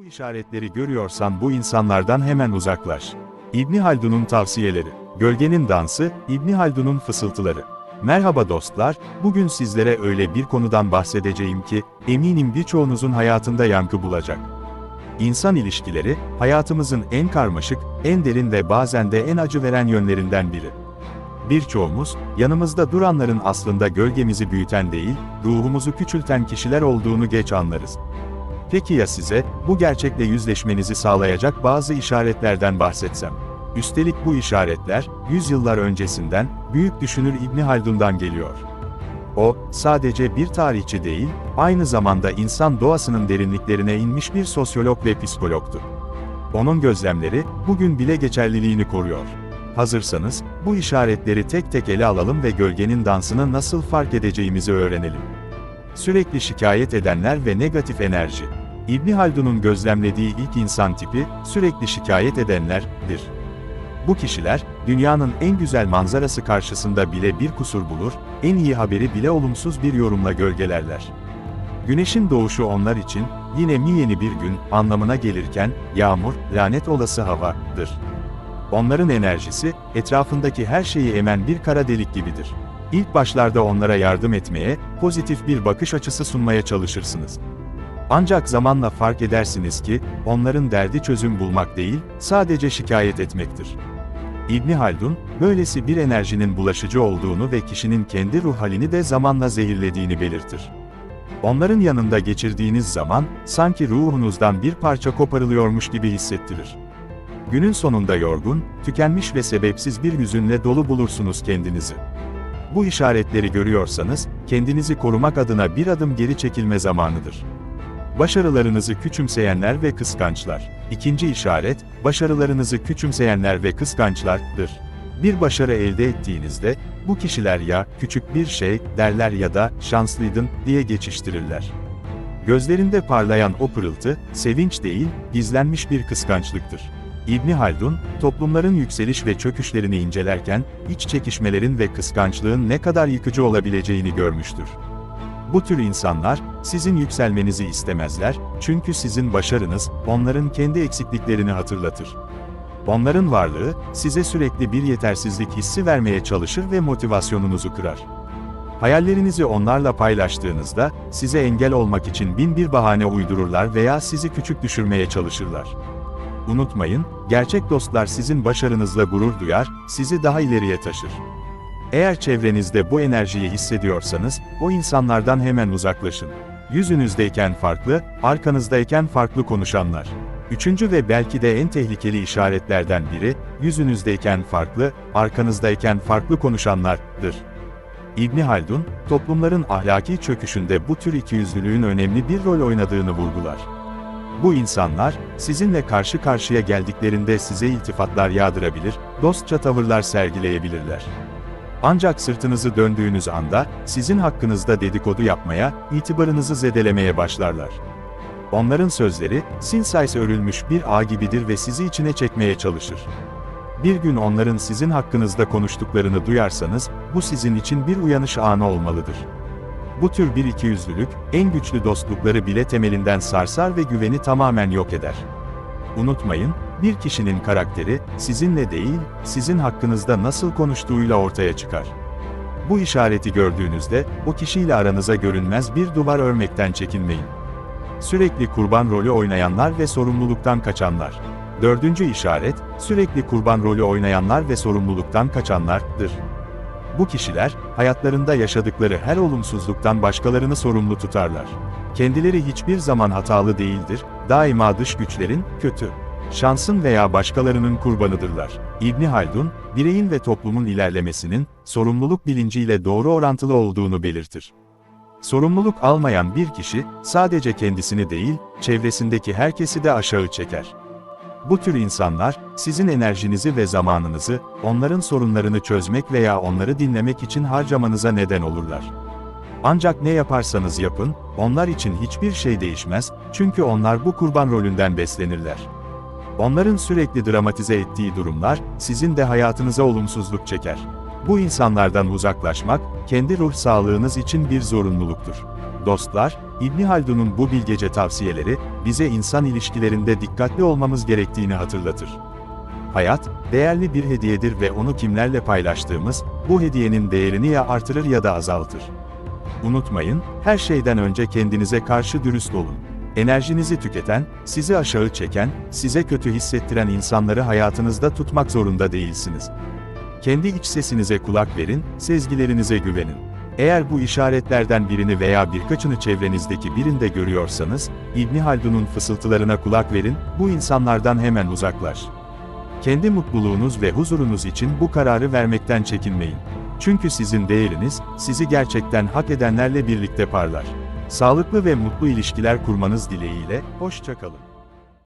Bu işaretleri görüyorsan bu insanlardan hemen uzaklaş. İbni Haldun'un tavsiyeleri, Gölgenin Dansı, İbni Haldun'un fısıltıları. Merhaba dostlar, bugün sizlere öyle bir konudan bahsedeceğim ki, eminim birçoğunuzun hayatında yankı bulacak. İnsan ilişkileri, hayatımızın en karmaşık, en derin ve bazen de en acı veren yönlerinden biri. Birçoğumuz, yanımızda duranların aslında gölgemizi büyüten değil, ruhumuzu küçülten kişiler olduğunu geç anlarız. Peki ya size, bu gerçekle yüzleşmenizi sağlayacak bazı işaretlerden bahsetsem? Üstelik bu işaretler, yüzyıllar öncesinden, büyük düşünür İbni Haldun'dan geliyor. O, sadece bir tarihçi değil, aynı zamanda insan doğasının derinliklerine inmiş bir sosyolog ve psikologtu. Onun gözlemleri, bugün bile geçerliliğini koruyor. Hazırsanız, bu işaretleri tek tek ele alalım ve gölgenin dansını nasıl fark edeceğimizi öğrenelim. Sürekli şikayet edenler ve negatif enerji. İbni Haldun'un gözlemlediği ilk insan tipi, sürekli şikayet edenlerdir. Bu kişiler, dünyanın en güzel manzarası karşısında bile bir kusur bulur, en iyi haberi bile olumsuz bir yorumla gölgelerler. Güneşin doğuşu onlar için, yine mi yeni bir gün, anlamına gelirken, yağmur, lanet olası havadır. Onların enerjisi, etrafındaki her şeyi emen bir kara delik gibidir. İlk başlarda onlara yardım etmeye, pozitif bir bakış açısı sunmaya çalışırsınız. Ancak zamanla fark edersiniz ki, onların derdi çözüm bulmak değil, sadece şikayet etmektir. İbni Haldun, böylesi bir enerjinin bulaşıcı olduğunu ve kişinin kendi ruh halini de zamanla zehirlediğini belirtir. Onların yanında geçirdiğiniz zaman, sanki ruhunuzdan bir parça koparılıyormuş gibi hissettirir. Günün sonunda yorgun, tükenmiş ve sebepsiz bir hüzünle dolu bulursunuz kendinizi. Bu işaretleri görüyorsanız, kendinizi korumak adına bir adım geri çekilme zamanıdır. Başarılarınızı küçümseyenler ve kıskançlar. İkinci işaret, başarılarınızı küçümseyenler ve kıskançlardır. Bir başarı elde ettiğinizde, bu kişiler ya, küçük bir şey, derler ya da, şanslıydın, diye geçiştirirler. Gözlerinde parlayan o pırıltı, sevinç değil, gizlenmiş bir kıskançlıktır. İbni Haldun, toplumların yükseliş ve çöküşlerini incelerken, iç çekişmelerin ve kıskançlığın ne kadar yıkıcı olabileceğini görmüştür. Bu tür insanlar, sizin yükselmenizi istemezler, çünkü sizin başarınız, onların kendi eksikliklerini hatırlatır. Onların varlığı, size sürekli bir yetersizlik hissi vermeye çalışır ve motivasyonunuzu kırar. Hayallerinizi onlarla paylaştığınızda, size engel olmak için bin bir bahane uydururlar veya sizi küçük düşürmeye çalışırlar. Unutmayın, gerçek dostlar sizin başarınızla gurur duyar, sizi daha ileriye taşır. Eğer çevrenizde bu enerjiyi hissediyorsanız, o insanlardan hemen uzaklaşın. Yüzünüzdeyken farklı, arkanızdayken farklı konuşanlar. Üçüncü ve belki de en tehlikeli işaretlerden biri, yüzünüzdeyken farklı, arkanızdayken farklı konuşanlardır. İbni Haldun, toplumların ahlaki çöküşünde bu tür ikiyüzlülüğün önemli bir rol oynadığını vurgular. Bu insanlar, sizinle karşı karşıya geldiklerinde size iltifatlar yağdırabilir, dostça tavırlar sergileyebilirler. Ancak sırtınızı döndüğünüz anda, sizin hakkınızda dedikodu yapmaya, itibarınızı zedelemeye başlarlar. Onların sözleri, sinsayse örülmüş bir ağ gibidir ve sizi içine çekmeye çalışır. Bir gün onların sizin hakkınızda konuştuklarını duyarsanız, bu sizin için bir uyanış anı olmalıdır. Bu tür bir ikiyüzlülük, en güçlü dostlukları bile temelinden sarsar ve güveni tamamen yok eder. Unutmayın, bir kişinin karakteri, sizinle değil, sizin hakkınızda nasıl konuştuğuyla ortaya çıkar. Bu işareti gördüğünüzde, o kişiyle aranıza görünmez bir duvar örmekten çekinmeyin. Sürekli kurban rolü oynayanlar ve sorumluluktan kaçanlar. Dördüncü işaret, sürekli kurban rolü oynayanlar ve sorumluluktan kaçanlardır. Bu kişiler, hayatlarında yaşadıkları her olumsuzluktan başkalarını sorumlu tutarlar. Kendileri hiçbir zaman hatalı değildir, daima dış güçlerin, kötü, şansın veya başkalarının kurbanıdırlar. İbni Haldun, bireyin ve toplumun ilerlemesinin, sorumluluk bilinciyle doğru orantılı olduğunu belirtir. Sorumluluk almayan bir kişi, sadece kendisini değil, çevresindeki herkesi de aşağı çeker. Bu tür insanlar, sizin enerjinizi ve zamanınızı, onların sorunlarını çözmek veya onları dinlemek için harcamanıza neden olurlar. Ancak ne yaparsanız yapın, onlar için hiçbir şey değişmez, çünkü onlar bu kurban rolünden beslenirler. Onların sürekli dramatize ettiği durumlar, sizin de hayatınıza olumsuzluk çeker. Bu insanlardan uzaklaşmak, kendi ruh sağlığınız için bir zorunluluktur. Dostlar, İbni Haldun'un bu bilgece tavsiyeleri, bize insan ilişkilerinde dikkatli olmamız gerektiğini hatırlatır. Hayat, değerli bir hediyedir ve onu kimlerle paylaştığımız, bu hediyenin değerini ya artırır ya da azaltır. Unutmayın, her şeyden önce kendinize karşı dürüst olun. Enerjinizi tüketen, sizi aşağı çeken, size kötü hissettiren insanları hayatınızda tutmak zorunda değilsiniz. Kendi iç sesinize kulak verin, sezgilerinize güvenin. Eğer bu işaretlerden birini veya birkaçını çevrenizdeki birinde görüyorsanız, İbni Haldun'un fısıltılarına kulak verin, bu insanlardan hemen uzaklaş. Kendi mutluluğunuz ve huzurunuz için bu kararı vermekten çekinmeyin. Çünkü sizin değeriniz, sizi gerçekten hak edenlerle birlikte parlar. Sağlıklı ve mutlu ilişkiler kurmanız dileğiyle, hoşçakalın.